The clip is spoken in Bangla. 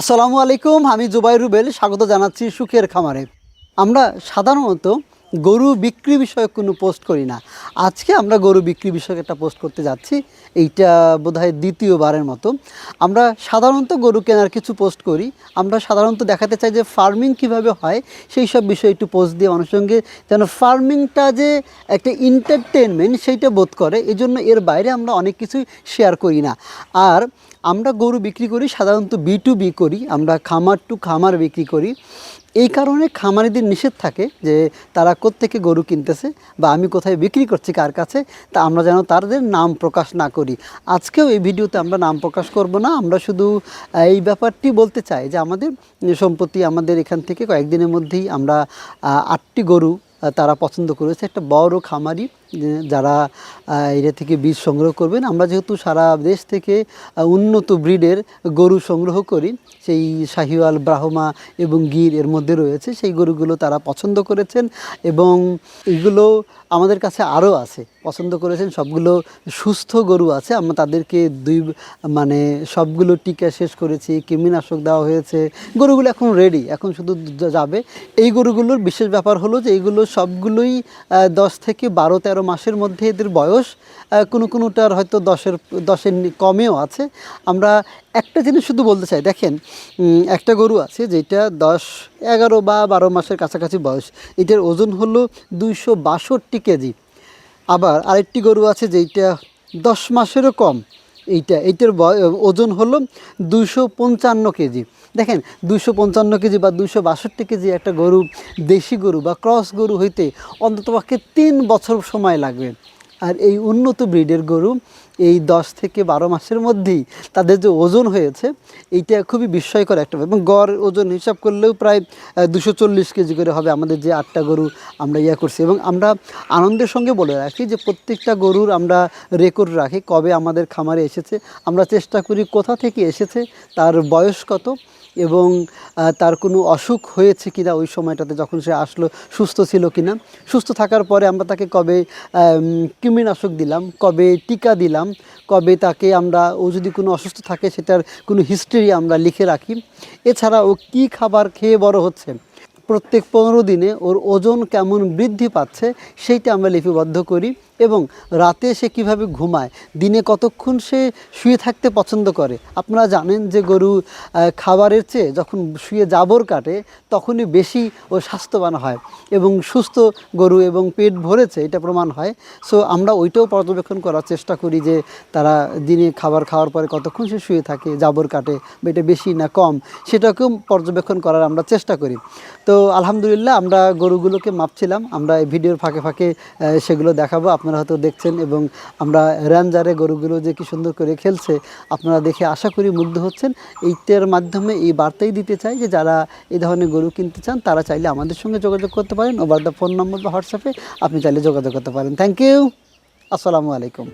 আসসালামু আলাইকুম, আমি জুবাই রুবেল, স্বাগত জানাচ্ছি সুখের খামারে। আমরা সাধারণত গরু বিক্রি বিষয়ক কোনো পোস্ট করি না। আজকে আমরা গরু বিক্রি বিষয়ক একটা পোস্ট করতে যাচ্ছি, এইটা বোধহয় দ্বিতীয়বারের মতো। আমরা সাধারণত গরু কেনার কিছু পোস্ট করি। আমরা সাধারণত দেখাতে চাই যে ফার্মিং কীভাবে হয়, সেই সব বিষয়ে একটু পোস্ট দিয়ে মানুষের সঙ্গে যেন ফার্মিংটা যে একটা এন্টারটেনমেন্ট সেইটা বোধ করে এই জন্য এর বাইরে আমরা অনেক কিছুই শেয়ার করি না। আর আমরা গরু বিক্রি করি, সাধারণত বি টু বি করি, আমরা খামার টু খামার বিক্রি করি। এই কারণে খামারিদের নিষেধ থাকে যে তারা কোত্থেকে গরু কিনতেছে বা আমি কোথায় বিক্রি করছি কার কাছে, তা আমরা যেন তাদের নাম প্রকাশ না করি। আজকেও এই ভিডিওতে আমরা নাম প্রকাশ করব না, আমরা শুধু এই ব্যাপারটি বলতে চাই যে আমাদের সম্পত্তি আমাদের এখান থেকে কয়েকদিনের মধ্যেই আমরা আটটি গরু তারা পছন্দ করেছে। একটা বড় খামারি যারা এটা থেকে বীজ সংগ্রহ করবেন, আমরা যেহেতু সারা দেশ থেকে উন্নত ব্রিডের গরু সংগ্রহ করি, সেই শাহিওয়াল, ব্রাহ্মা এবং গির এর মধ্যে রয়েছে, সেই গরুগুলো তারা পছন্দ করেছেন এবং এগুলো আমাদের কাছে আরও আছে, পছন্দ করেছেন, সবগুলো সুস্থ গরু আছে, আমরা তাদেরকে দুই মানে সবগুলো টিকা শেষ করেছি, কৃমিনাশক দেওয়া হয়েছে, গরুগুলো এখন রেডি এখন শুধু যাবে। এই গরুগুলোর বিশেষ ব্যাপার হলো যে এইগুলো সবগুলোই দশ থেকে বারো তেরো মাসের মধ্যে এদের বয়স কোনো কোনোটার হয়তো দশের দশের কমেও আছে। আমরা একটা জিনিস শুধু বলতে চাই, দেখেন একটা গরু আছে যেটা দশ, এগারো বা বারো মাসের কাছাকাছি বয়স। এটার ওজন হলো দুইশো বাষট্টি কেজি। আবার আরেকটি গরু আছে যেইটা দশ মাসেরও কম। এইটা, এইটার ওজন হলো দুশো পঞ্চান্ন কেজি। দেখেন দুশো পঞ্চান্ন কেজি বা দুশো বাষট্টি কেজি একটা গরু, দেশি গরু বা ক্রস গরু হইতে অন্ততপক্ষে তিন বছর সময় লাগবে। আর এই উন্নত ব্রিডের গরু এই দশ থেকে বারো মাসের মধ্যেই তাদের যে ওজন হয়েছে, এইটা খুবই বিস্ময়কর একটা। এবং গড় ওজন হিসাব করলেও প্রায় দুশো চল্লিশ কেজি করে হবে আমাদের যে আটটা গরু আমরা ইয়ে করছি এবং আমরা আনন্দের সঙ্গে বলে রাখি যে প্রত্যেকটা গরুর আমরা রেকর্ড রাখি কবে আমাদের খামারে এসেছে আমরা চেষ্টা করি কোথা থেকে এসেছে, তার বয়স কত এবং তার কোনো অসুখ হয়েছে কিনা ওই সময়টাতে যখন সে আসলো, সুস্থ ছিল কি না সুস্থ থাকার পরে আমরা তাকে কবে কৃমিনাশক দিলাম, কবে টিকা দিলাম, কবে তাকে আমরা, ও যদি কোনো অসুস্থ থাকে সেটার কোনো হিস্ট্রি আমরা লিখে রাখি। এছাড়া ও কী খাবার খেয়ে বড় হচ্ছে? প্রত্যেক পনেরো দিনে ওর ওজন কেমন বৃদ্ধি পাচ্ছে, সেইটা আমরা লিপিবদ্ধ করি। এবং রাতে সে কীভাবে ঘুমায়, দিনে কতক্ষণ সে শুয়ে থাকতে পছন্দ করে? আপনারা জানেন যে গরু খাবারের চেয়ে যখন শুয়ে জাবর কাটে, তখনই বেশি ও স্বাস্থ্যবান হয় এবং সুস্থ গরু এবং পেট ভরেছে, এটা প্রমাণ হয়। সো আমরা ওইটাও পর্যবেক্ষণ করার চেষ্টা করি যে তারা দিনে খাবার খাওয়ার পরে কতক্ষণ সে শুয়ে থাকে, জাবর কাটে এটা বেশি না কম, সেটাকেও পর্যবেক্ষণ করার আমরা চেষ্টা করি। তো, আলহামদুলিল্লাহ, আমরা গরুগুলোকে মাপছিলাম, আমরা এই ভিডিওর ফাঁকে ফাঁকে সেগুলো দেখাবো। আপনারা হয়তো দেখছেন এবং আমরা র্যানজারে গরুগুলো যে কি সুন্দর করে খেলছে, আপনারা দেখে আশা করি মুগ্ধ হচ্ছেন। এইটার মাধ্যমে এই বার্তাই দিতে চাই যে যারা এই ধরনের গরু কিনতে চান, তারা চাইলে আমাদের সঙ্গে যোগাযোগ করতে পারেন। ওভার দ্য ফোন নম্বর বা হোয়াটসঅ্যাপে আপনি চাইলে যোগাযোগ করতে পারেন। থ্যাংক ইউ আসসালামু আলাইকুম।